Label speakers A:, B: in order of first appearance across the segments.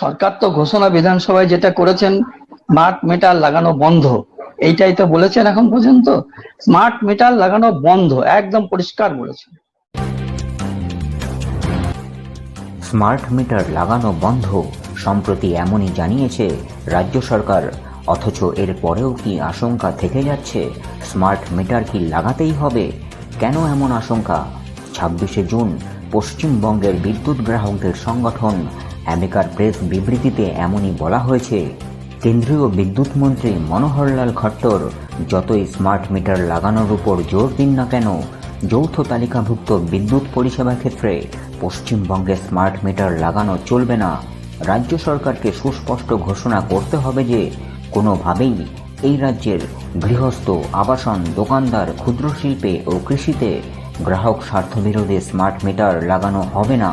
A: সরকার তো ঘোষণা বিধানসভায় যেটা করেছেন স্মার্ট মিটার লাগানো বন্ধ। এইটাই তো বলেছেন এখন পর্যন্ত। স্মার্ট মিটার লাগানো বন্ধ, একদম পরিষ্কার বলেছেন।
B: স্মার্ট মিটার লাগানো বন্ধ, সম্প্রতি এমনই জানিয়েছে রাজ্য সরকার। অথচ এর পরেও কি আশঙ্কা থেকে যাচ্ছে স্মার্ট মিটার কি লাগাতেই হবে? কেন এমন আশঙ্কা? ছাব্বিশে জুন পশ্চিমবঙ্গের বিদ্যুৎ গ্রাহকদের সংগঠন অ্যামেকার প্রেস বিবৃতিতে এমনই বলা হয়েছে, কেন্দ্রীয় বিদ্যুৎ মন্ত্রী মনোহরলাল খট্টর যতই স্মার্ট মিটার লাগানোর উপর জোর দিন না কেন, যৌথ তালিকাভুক্ত বিদ্যুৎ পরিষেবা ক্ষেত্রে পশ্চিমবঙ্গে স্মার্ট মিটার লাগানো চলবে না। রাজ্য সরকারকে সুস্পষ্ট ঘোষণা করতে হবে যে, কোনোভাবেই এই রাজ্যের গৃহস্থ, আবাসন, দোকানদার ক্ষুদ্র শিল্পে ও কৃষিতে গ্রাহক স্বার্থবিরোধী স্মার্ট মিটার লাগানো হবে না।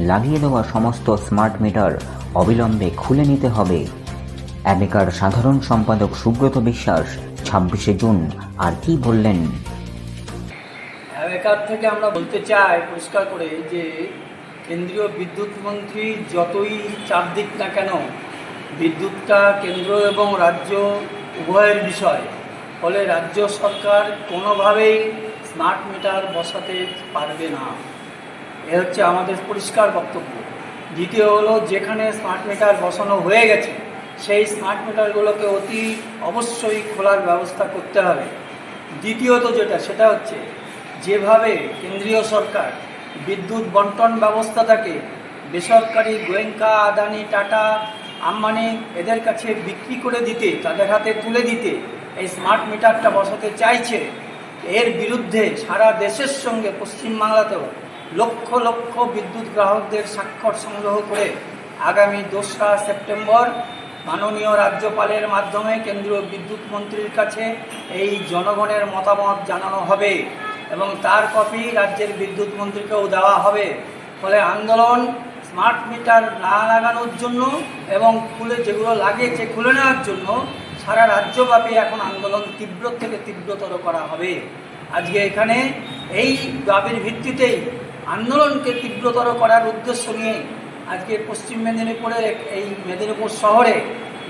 B: লাগিয়ে দেওয়া সমস্ত স্মার্ট মিটার অবিলম্বে খুলে নিতে হবে। অ্যামেকার সাধারণ সম্পাদক সুব্রত বিশ্বাস, ছাব্বিশে জুন, আর কি বললেন?
C: এলাকার থেকে আমরা বলতে চাই পরিষ্কার করে যে কেন্দ্রীয় বিদ্যুৎ মন্ত্রী যতই চাপ দিক না কেন, বিদ্যুৎটা কেন্দ্র এবং রাজ্য উভয়ের বিষয়। ফলে রাজ্য সরকার কোনোভাবেই স্মার্ট মিটার বসাতে পারবে না। এ হচ্ছে আমাদের পরিষ্কার বক্তব্য। দ্বিতীয় হলো, যেখানে স্মার্ট মিটার বসানো হয়ে গেছে, সেই স্মার্ট মিটারগুলোকে অতি অবশ্যই খোলার ব্যবস্থা করতে হবে। দ্বিতীয়ত যেটা, সেটা হচ্ছে যেভাবে কেন্দ্রীয় সরকার বিদ্যুৎ বন্টন ব্যবস্থাটাকে বেসরকারি গোয়েঙ্কা আদানি, টাটা, আম্বানি এদের কাছে বিক্রি করে দিতে, তাদের হাতে তুলে দিতে এই স্মার্ট মিটারটা বসাতে চাইছে, এর বিরুদ্ধে সারা দেশের সঙ্গে পশ্চিমবাংলাতেও লক্ষ লক্ষ বিদ্যুৎ গ্রাহকদের স্বাক্ষর সংগ্রহ করে আগামী দোসরা সেপ্টেম্বর মাননীয় রাজ্যপালের মাধ্যমে কেন্দ্রীয় বিদ্যুৎ মন্ত্রীর কাছে এই জনগণের মতামত জানানো হবে এবং তার কপি রাজ্যের বিদ্যুৎ মন্ত্রীকেও দেওয়া হবে। ফলে আন্দোলন স্মার্ট মিটার না লাগানোর জন্য এবং খুলে যেগুলো লাগিয়েছে খুলে নেওয়ার জন্য সারা রাজ্যব্যাপী এখন আন্দোলন তীব্র থেকে তীব্রতর করা হবে। আজকে এখানে এই দাবির ভিত্তিতেই আন্দোলনকে তীব্রতর করার উদ্দেশ্য নিয়ে আজকে পশ্চিম মেদিনীপুরে, এই মেদিনীপুর শহরে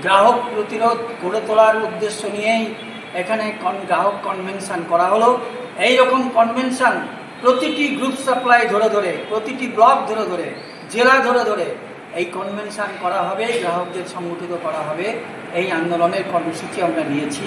C: গ্রাহক প্রতিরোধ গড়ে তোলার উদ্দেশ্য নিয়েই এখানে কন গ্রাহক কনভেনশন করা হলো। এই রকম কনভেনশন প্রতিটি গ্রুপ সাপ্লাই ধরে ধরে, প্রতিটি ব্লক ধরে ধরে, জেলা ধরে ধরে এই কনভেনশন করা হবে, গ্রাহকদের সংগঠিত করা হবে। এই আন্দোলনের কর্মসূচি আমরা নিয়েছি।